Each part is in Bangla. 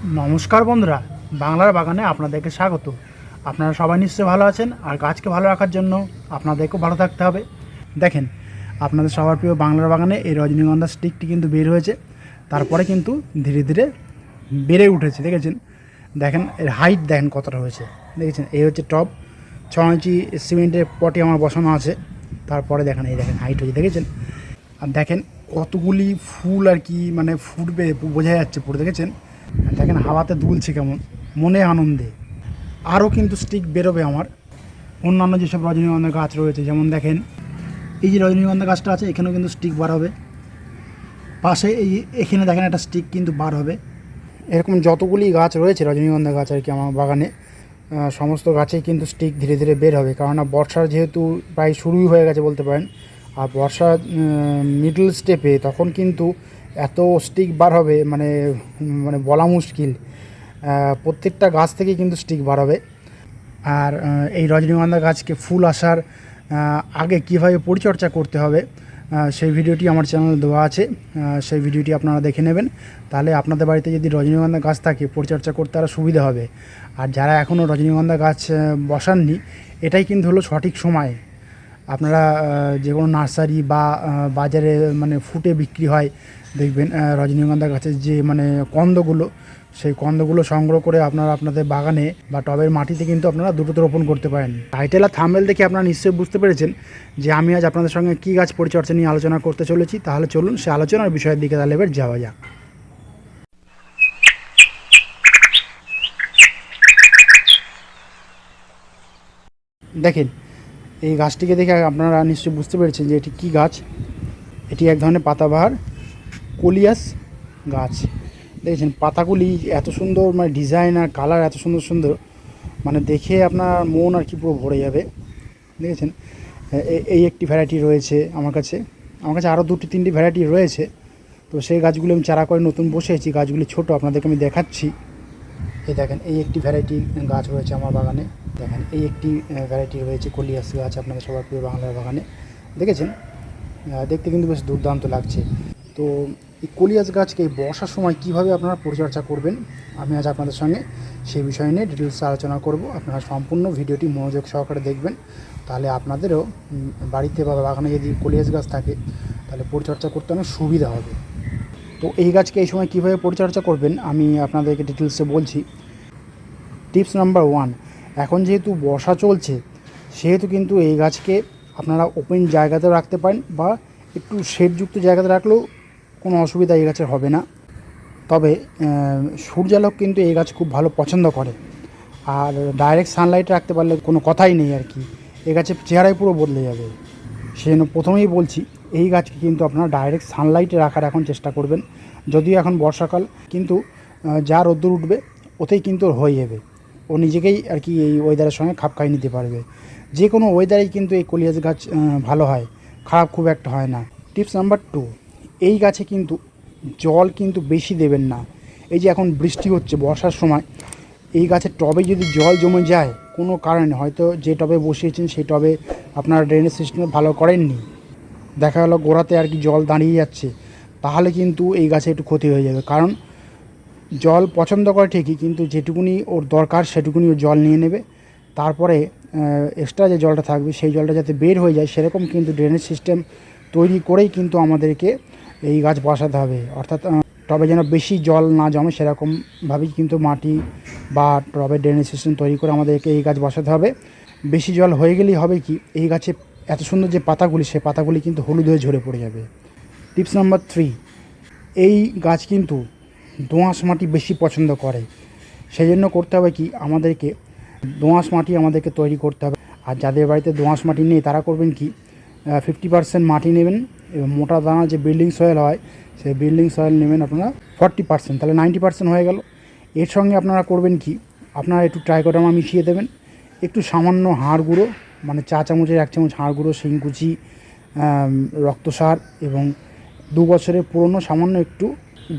নমস্কার বন্ধুরা, বাংলার বাগানে আপনাদেরকে স্বাগত। আপনারা সবাই নিশ্চয়ই ভালো আছেন আর গাছকে ভালো রাখার জন্য আপনাদেরকেও ভালো থাকতে হবে। দেখেন, আপনাদের সবার প্রিয় বাংলার বাগানে এই রজনীগন্ধা স্টিকটি কিন্তু বের হয়েছে। তারপরে কিন্তু ধীরে ধীরে বেড়ে উঠেছে, দেখেছেন? দেখেন, এর হাইট দেখেন কতটা হয়েছে। দেখেছেন? এই হচ্ছে টপ ছ ইঞ্চি সিমেন্টের পটি আমার বসানো আছে। তারপরে দেখেন, এই দেখেন হাইট হয়েছে, দেখেছেন? আর দেখেন, কতগুলি ফুল আর কি মানে ফুটবে, বোঝা যাচ্ছে পুরো, দেখেছেন? দেখেন হাওয়াতে দুলছে কেমন, মনে আনন্দে। আরও কিন্তু স্টিক বেরোবে আমার। অন্যান্য যেসব রজনীগন্ধা গাছ রয়েছে, যেমন দেখেন, এই যে রজনীগন্ধা গাছটা আছে, এখানেও কিন্তু স্টিক বার হবে। পাশে এই, এখানে দেখেন একটা স্টিক কিন্তু বার হবে। এরকম যতগুলি গাছ রয়েছে রজনীগন্ধা গাছ আর কি আমার বাগানে সমস্ত গাছেই কিন্তু স্টিক ধীরে ধীরে বের হবে। কেননা বর্ষার যেহেতু প্রায় শুরুই হয়ে গেছে বলতে পারেন, আর বর্ষা মিডল স্টেপে তখন কিন্তু এত স্টিক বার হবে মানে মানে বলা মুশকিল। প্রত্যেকটা গাছ থেকেই কিন্তু স্টিক বার হবে। আর এই রজনীগন্ধা গাছকে ফুল আসার আগে কীভাবে পরিচর্যা করতে হবে সেই ভিডিওটি আমার চ্যানেলে দেওয়া আছে। সেই ভিডিওটি আপনারা দেখে নেবেন। তাহলে আপনাদের বাড়িতে যদি রজনীগন্ধা গাছ থাকে, পরিচর্যা করতে আরও সুবিধা হবে। আর যারা এখনও রজনীগন্ধা গাছ বসাননি, এটাই কিন্তু হলো সঠিক সময়। আপনারা যে কোনো নার্সারি বা বাজারে মানে ফুটে বিক্রি হয়, দেখবেন রজনীগন্ধা গাছের যে মানে কন্দগুলো, সেই কন্দগুলো সংগ্রহ করে আপনারা আপনাদের বাগানে বা টবের মাটিতে কিন্তু আপনারা দ্রুত রোপণ করতে পারেন। টাইটেল আর থাম্বেল দেখে আপনারা নিশ্চয়ই বুঝতে পেরেছেন যে আমি আজ আপনাদের সঙ্গে কী গাছ পরিচর্যা নিয়ে আলোচনা করতে চলেছি। তাহলে চলুন সে আলোচনার বিষয়ের দিকে তাহলে এবার যাওয়া যাক। দেখেন এই গাছটিকে দেখে আপনারা নিশ্চয়ই বুঝতে পেরেছেন যে এটি কী গাছ? এটি এক ধরনের পাতাবাহার, কলিয়াস গাছ। দেখেছেন, পাতাগুলি এত সুন্দর মানে ডিজাইন আর কালার এত সুন্দর সুন্দর মানে দেখে আপনার মন আর কি পুরো ভরে যাবে। দেখেছেন এই একটি ভ্যারাইটি রয়েছে আমার কাছে। আমার কাছে আরও দুটি, তিনটি ভ্যারাইটি রয়েছে। তো সেই গাছগুলো আমি চারা করে নতুন বসেছি গাছগুলি ছোট, আপনাদেরকে আমি দেখাচ্ছি। এই দেখেন, এই একটি ভ্যারাইটি গাছ রয়েছে আমার বাগানে। দেখেন, এই একটি ভ্যারাইটি রয়েছে কলিয়াস গাছ আপনাদের সবার প্রিয় বাংলার বাগানে। দেখেছেন? দেখতে কিন্তু বেশ দুর্দান্ত লাগছে। তো এই কলিয়াস গাছকে বর্ষার সময় কীভাবে আপনারা পরিচর্যা করবেন, আমি আজ আপনাদের সঙ্গে সেই বিষয় নিয়ে ডিটেলস আলোচনা করব। আপনারা সম্পূর্ণ ভিডিওটি মনোযোগ সহকারে দেখবেন। তাহলে আপনাদেরও বাড়িতে বা বাগানে যদি কলিয়াস গাছ থাকে, তাহলে পরিচর্যা করতে অনেক সুবিধা হবে। তো এই গাছকে এই সময় কীভাবে পরিচর্যা করবেন, আমি আপনাদেরকে ডিটেলসে বলছি। টিপস নাম্বার ওয়ান এখন যেহেতু বর্ষা চলছে, সেহেতু কিন্তু এই গাছকে আপনারা ওপেন জায়গাতে রাখতে পারেন বা একটু শেডযুক্ত জায়গাতে রাখলেও কোনো অসুবিধা এই গাছের হবে না। তবে সূর্যালোক কিন্তু এই গাছ খুব ভালো পছন্দ করে। আর ডাইরেক্ট সানলাইটে রাখতে পারলে কোনো কথাই নেই আর কি। এই গাছের চেহারাই পুরো বদলে যাবে। সেজন্য প্রথমেই বলছি, এই গাছকে কিন্তু আপনারা ডাইরেক্ট সানলাইটে রাখার এখন চেষ্টা করবেন। যদিও এখন বর্ষাকাল, কিন্তু যা রোদ্দুর উঠবে, ওতেই কিন্তু হয়ে যাবে। ও নিজেকেই আর কি এই ওয়েদারের সঙ্গে খাপ খাইয়ে নিতে পারবে। যে কোনো ওয়েদারেই কিন্তু এই কলিয়াজ গাছ ভালো হয়। খারাপ খুব একটা হয় না। টিপস নাম্বার টু এই গাছে কিন্তু জল কিন্তু বেশি দেবেন না। এই যে এখন বৃষ্টি হচ্ছে বর্ষার সময়, এই গাছের টবে যদি জল জমে যায়, কোনো কারণে, হয়তো যে টবে বসিয়েছেন সেই টবে আপনার ড্রেনেজ সিস্টেম ভালো করেননি। দেখা গেলো গোড়াতে আর কি জল দাঁড়িয়ে যাচ্ছে। তাহলে কিন্তু এই গাছে একটু ক্ষতি হয়ে যাবে। কারণ জল পছন্দ করে ঠিকই, কিন্তু যেটুকুনি ওর দরকার সেটুকুনি ও জল নিয়ে নেবে। তারপরে এক্সট্রা যে জলটা থাকবে, সেই জলটা যাতে বের হয়ে যায়, সেরকম কিন্তু ড্রেনেজ সিস্টেম তৈরি করেই কিন্তু আমাদেরকে এই গাছ বসাতে হবে। অর্থাৎ টবে যেন বেশি জল না জমে সেরকমভাবেই কিন্তু মাটি বা টবে ড্রেনেজ সিস্টেম তৈরি করে আমাদেরকে এই গাছ বসাতে হবে। বেশি জল হয়ে গেলেই হবে কি, এই গাছে এত সুন্দর যে পাতাগুলি, সে পাতাগুলি কিন্তু হলুদ হয়ে ঝরে পড়ে যাবে। টিপস নাম্বার থ্রি এই গাছ কিন্তু দোঁয়াশ মাটি বেশি পছন্দ করে। সেই জন্য করতে হবে কি আমাদেরকে দোঁয়াশ মাটি আমাদেরকে তৈরি করতে হবে। আর যাদের বাড়িতে দোঁয়াশ মাটি নেই তারা করবেন কি ফিফটি পার্সেন্ট মাটি নেবেন এবং মোটা দানা যে বিল্ডিং সয়েল হয় সেই বিল্ডিং সয়েল নেবেন আপনারা ফর্টি পার্সেন্ট তাহলে নাইনটি পার্সেন্ট হয়ে গেল। এর সঙ্গে আপনারা করবেন কি আপনারা একটু ট্রাইকোডামা মিশিয়ে দেবেন। একটু সামান্য হাড় গুঁড়ো মানে চা চামচের এক চামচ হাড় গুঁড়ো শিংকুচি আম, রক্ত সার এবং দু বছরের পুরনো সামান্য একটু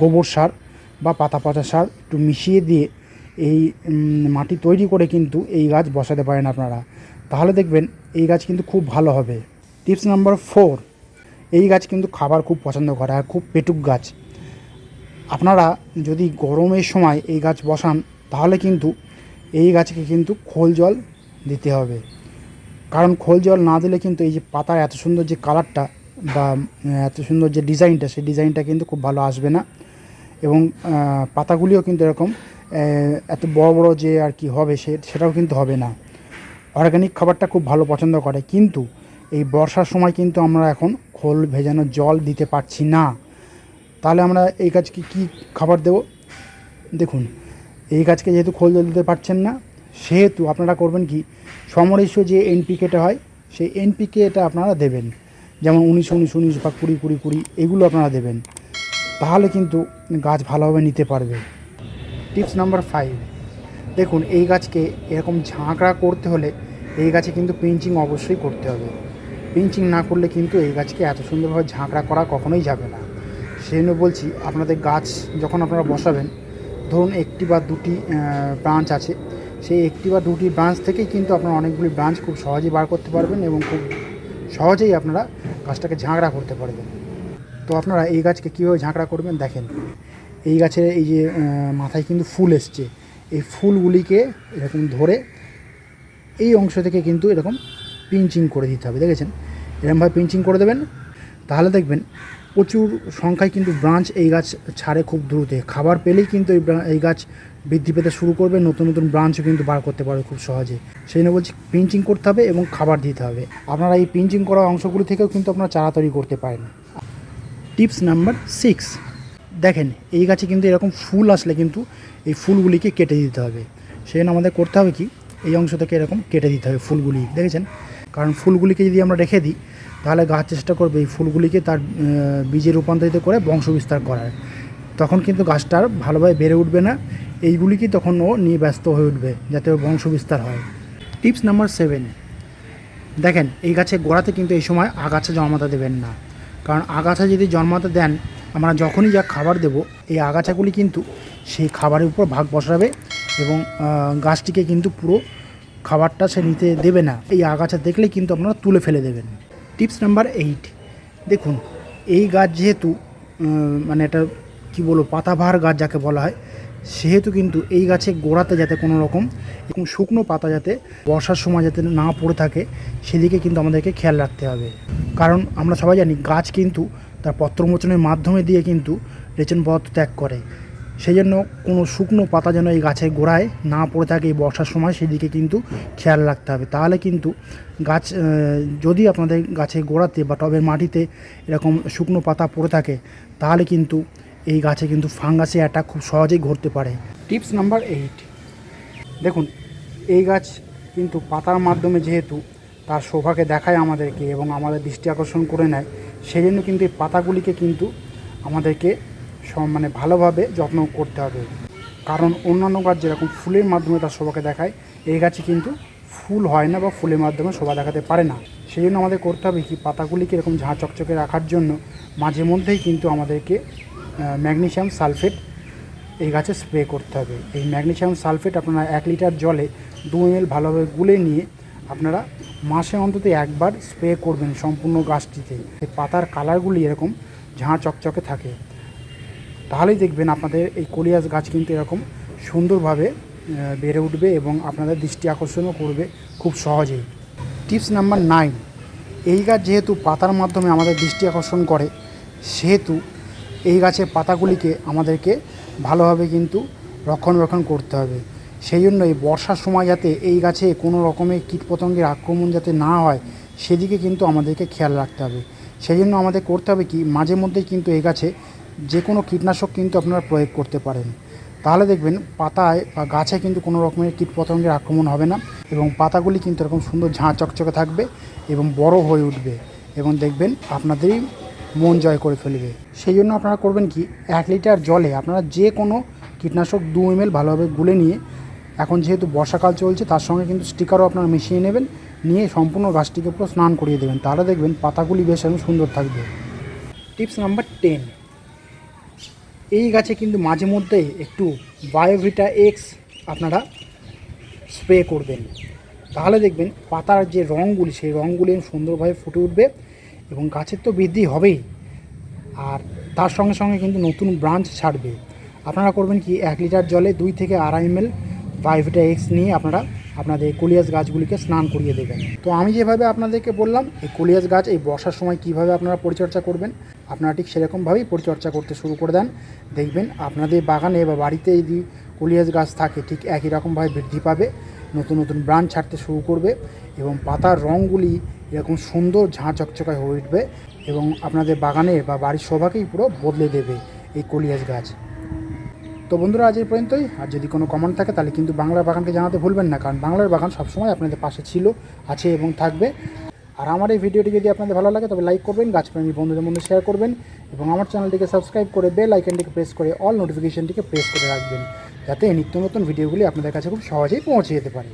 গোবর সার বা পাতা পচা সার একটু মিশিয়ে দিয়ে এই মাটি তৈরি করে কিন্তু এই গাছ বসাতে পারেন আপনারা। তাহলে দেখবেন এই গাছ কিন্তু খুব ভালো হবে। টিপস নাম্বার ফোর, এই গাছ কিন্তু খাবার খুব পছন্দ করে আর খুব পেটুক গাছ। আপনারা যদি গরমের সময় এই গাছ বসান, তাহলে কিন্তু এই গাছকে কিন্তু খোল জল দিতে হবে। কারণ খোল জল না দিলে কিন্তু এই যে পাতার এত সুন্দর যে কালারটা বা এত সুন্দর যে ডিজাইনটা, সেই ডিজাইনটা কিন্তু খুব ভালো আসবে না। এবং পাতাগুলিও কিন্তু এরকম এত বড় বড় যে আর কি হবে সে, সেটাও কিন্তু হবে না। অর্গানিক খাবারটা খুব ভালো পছন্দ করে, কিন্তু এই বর্ষার সময় কিন্তু আমরা এখন খোল ভেজানো জল দিতে পারছি না। তাহলে আমরা এই গাছকে কী খাবার দেব? দেখুন, এই গাছকে যেহেতু খোল জল দিতে পারছেন না, সেহেতু আপনারা করবেন কি, সমরেশ যে এনপিকেটা হয়, সেই এনপিকে এটা আপনারা দেবেন। যেমন উনিশ উনিশ উনিশ বা কুড়ি কুড়ি কুড়ি, এগুলো আপনারা দেবেন। তাহলে কিন্তু গাছ ভালোভাবে নিতে পারবে। টিপস নাম্বার ফাইভ দেখুন, এই গাছকে এরকম ঝাঁকড়া করতে হলে এই গাছে কিন্তু পিঞ্চিং অবশ্যই করতে হবে। পিঞ্চিং না করলে কিন্তু এই গাছকে এত সুন্দরভাবে ঝাঁকড়া করা কখনোই যাবে না। সেই জন্য বলছি, আপনাদের গাছ যখন আপনারা বসাবেন, ধরুন একটি বা দুটি ব্রাঞ্চ আছে, সেই একটি বা দুটি ব্রাঞ্চ থেকেই কিন্তু আপনারা অনেকগুলি ব্রাঞ্চ খুব সহজেই বার করতে পারবেন এবং খুব সহজেই আপনারা গাছটাকে ঝাঁকড়া করতে পারবেন। তো আপনারা এই গাছকে কীভাবে ঝাঁকড়া করবেন দেখেন। এই গাছের এই যে মাথায় কিন্তু ফুল এসছে। এই ফুলগুলিকে এরকম ধরে এই অংশ থেকে কিন্তু এরকম পিঞ্চিং করে দিতে হবে, দেখেছেন? এরকমভাবে পিঞ্চিং করে দেবেন। তাহলে দেখবেন প্রচুর সংখ্যায় কিন্তু ব্রাঞ্চ এই গাছ ছাড়ে খুব দ্রুত খাবার পেলেই কিন্তু এই এই গাছ বৃদ্ধি পেতে শুরু করবে, নতুন নতুন ব্রাঞ্চও কিন্তু বার করতে পারবে খুব সহজে। সেই জন্য বলছি পিঞ্চিং করতে হবে এবং খাবার দিতে হবে। আপনারা এই পিঞ্চিং করা অংশগুলি থেকেও কিন্তু আপনারা চারা তৈরি করতে পারেন। Tips number six. দেখেন, এই গাছে কিন্তু এরকম ফুল আসলে কিন্তু এই ফুলগুলিকে কেটে দিতে হবে। সেই জন্য আমাদের করতে হবে কি? এই অংশ থেকে এরকম কেটে দিতে হবে ফুলগুলি, দেখেছেন? কারণ ফুলগুলিকে যদি আমরা রেখে দিই, তাহলে গাছ চেষ্টা করবে এই ফুলগুলিকে তার বীজে রূপান্তরিত করে বংশ বিস্তার করার। তখন কিন্তু গাছটা আর ভালোভাবে বেড়ে উঠবে না। এইগুলিকে তখন ও নিয়ে ব্যস্ত হয়ে উঠবে, যাতে ওর বংশ বিস্তার হয়। Tips number seven. দেখেন, এই গাছের গোড়াতে কিন্তু এই সময় আগাছা জন্মাতে দেবেন না। কারণ আগাছা যদি জন্মাতে দেন, আমরা যখনই যা খাবার দেব, এই আগাছাগুলি কিন্তু সেই খাবারের উপর ভাগ বসাবে এবং গাছটিকে কিন্তু পুরো খাবারটা সে নিতে দেবে না। এই আগাছা দেখলে কিন্তু আপনারা তুলে ফেলে দেবেন। Tips number eight. দেখুন, এই গাছ যেহেতু মানে এটা কী বলব, পাতাবাহার গাছ যাকে বলা হয় সেহেতু কিন্তু এই গাছের গোড়াতে যাতে কোনো রকম এরকম শুকনো পাতা যাতে বর্ষার সময় যাতে না পড়ে থাকে, সেদিকে কিন্তু আমাদেরকে খেয়াল রাখতে হবে। কারণ আমরা সবাই জানি গাছ কিন্তু তার পত্রমোচনের মাধ্যমে দিয়ে কিন্তু রেচন পদার্থ ত্যাগ করে। সেই জন্য কোনো শুকনো পাতা যেন এই গাছের গোড়ায় না পড়ে থাকে এই বর্ষার সময়, সেদিকে কিন্তু খেয়াল রাখতে হবে। তাহলে কিন্তু গাছ যদি আপনাদের গাছের গোড়াতে বা টবের মাটিতে এরকম শুকনো পাতা পড়ে থাকে, তাহলে কিন্তু এই গাছে কিন্তু ফাঙ্গাসে অ্যাটাক খুব সহজেই ঘটতে পারে। Tips number eight. দেখুন, এই গাছ কিন্তু পাতার মাধ্যমে যেহেতু তার শোভাকে দেখায় আমাদেরকে এবং আমাদের দৃষ্টি আকর্ষণ করে নেয় সেই জন্য কিন্তু এই পাতাগুলিকে কিন্তু আমাদেরকে মানে ভালোভাবে যত্ন করতে হবে। কারণ অন্যান্য গাছ যেরকম ফুলের মাধ্যমে তার শোভাকে দেখায়, এই গাছে কিন্তু ফুল হয় না বা ফুলের মাধ্যমে শোভা দেখাতে পারে না। সেই জন্য আমাদের করতে হবে কি, পাতাগুলিকে এরকম ঝাঁ চকচকে রাখার জন্য মাঝে মধ্যেই কিন্তু আমাদেরকে ম্যাগনেসিয়াম সালফেট এই গাছে স্প্রে করতে হবে। এই ম্যাগনেশিয়াম সালফেট আপনারা এক লিটার জলে দু এম ভালোভাবে গুলে নিয়ে আপনারা মাসে অন্তত একবার স্প্রে করবেন সম্পূর্ণ গাছটিতে। পাতার কালারগুলি এরকম ঝাঁ চকচকে থাকে। তাহলেই দেখবেন আপনাদের এই কলিয়াস গাছ কিন্তু এরকম সুন্দরভাবে বেড়ে উঠবে এবং আপনাদের দৃষ্টি আকর্ষণও করবে খুব সহজেই। টিপস নাম্বার নাইন, এই গাছ যেহেতু পাতার মাধ্যমে আমাদের দৃষ্টি আকর্ষণ করে, সেহেতু এই গাছের পাতাগুলিকে আমাদেরকে ভালোভাবে কিন্তু রক্ষণাবেক্ষণ করতে হবে। সেই জন্য এই বর্ষার সময় যাতে এই গাছে কোনো রকমের কীটপতঙ্গের আক্রমণ যাতে না হয়, সেদিকে কিন্তু আমাদেরকে খেয়াল রাখতে হবে। সেই জন্য আমাদের করতে হবে কি, মাঝে মধ্যেই কিন্তু এই গাছে যে কোনো কীটনাশক কিন্তু আপনারা প্রয়োগ করতে পারেন। তাহলে দেখবেন পাতায় বা গাছে কিন্তু কোনো রকমের কীটপতঙ্গের আক্রমণ হবে না এবং পাতাগুলি কিন্তু এরকম সুন্দর ঝাঁ চকচকে থাকবে এবং বড় হয়ে উঠবে। এবং দেখবেন আপনাদেরই মন জয় করে ফেলবে। সেই জন্য আপনারা করবেন কি, এক লিটার জলে আপনারা যে কোনো কীটনাশক দু এম এল ভালোভাবে গুলে নিয়ে, এখন যেহেতু বর্ষাকাল চলছে, তার সঙ্গে কিন্তু স্টিকারও আপনারা মিশিয়ে নেবেন, নিয়ে সম্পূর্ণ গাছটিকে পুরো স্নান করিয়ে দেবেন। তাহলে দেখবেন পাতাগুলি বেশ একদম সুন্দর থাকবে। টিপস নাম্বার টেন, এই গাছে কিন্তু মাঝে মধ্যে একটু বায়োভিটা এক্স আপনারা স্প্রে করবেন। তাহলে দেখবেন পাতার যে রঙগুলি, সেই রঙগুলি সুন্দরভাবে ফুটে উঠবে। এবং গাছের তো বৃদ্ধি হবেই। আর তার সঙ্গে সঙ্গে কিন্তু নতুন ব্রাঞ্চ ছাড়বে। আপনারা করবেন কি, এক লিটার জলে দুই থেকে আড়াই এম এল বাইভিটা এক্স নিয়ে আপনারা আপনাদের কলিয়াস গাছগুলিকে স্নান করিয়ে দেবেন। তো আমি যেভাবে আপনাদেরকে বললাম, এই কলিয়াস গাছ এই বর্ষার সময় কীভাবে আপনারা পরিচর্যা করবেন, আপনারা ঠিক সেরকমভাবেই পরিচর্যা করতে শুরু করে দেন। দেখবেন আপনাদের বাগানে বা বাড়িতে যদি কলিয়াস গাছ থাকে, ঠিক একই রকমভাবে বৃদ্ধি পাবে, নতুন নতুন ব্রাঞ্চ ছাড়তে শুরু করবে এবং পাতার রঙগুলি এরকম সুন্দর ঝাঁ চকচকায় হয়ে উঠবে এবং আপনাদের বাগানের বা বাড়ির শোভাকেই পুরো বদলে দেবে এই কলিয়াস গাছ। তো বন্ধুরা, আজ এই পর্যন্তই। আর যদি কোনো কমেন্ট থাকে, তাহলে কিন্তু বাংলার বাগানকে জানাতে ভুলবেন না, কারণ বাংলার বাগান সবসময় আপনাদের পাশে ছিল, আছে এবং থাকবে। আর আমার এই ভিডিওটি যদি আপনাদের ভালো লাগে, তবে লাইক করবেন, গাছপ্রেমী বন্ধুদের মধ্যে শেয়ার করবেন এবং আমার চ্যানেলটিকে সাবস্ক্রাইব করে বেল আইকনটিকে প্রেস করে অল নোটিফিকেশনটিকে প্রেস করে রাখবেন, যাতে নিত্য নতুন ভিডিওগুলি আপনাদের কাছে খুব সহজেই পৌঁছে যেতে পারে।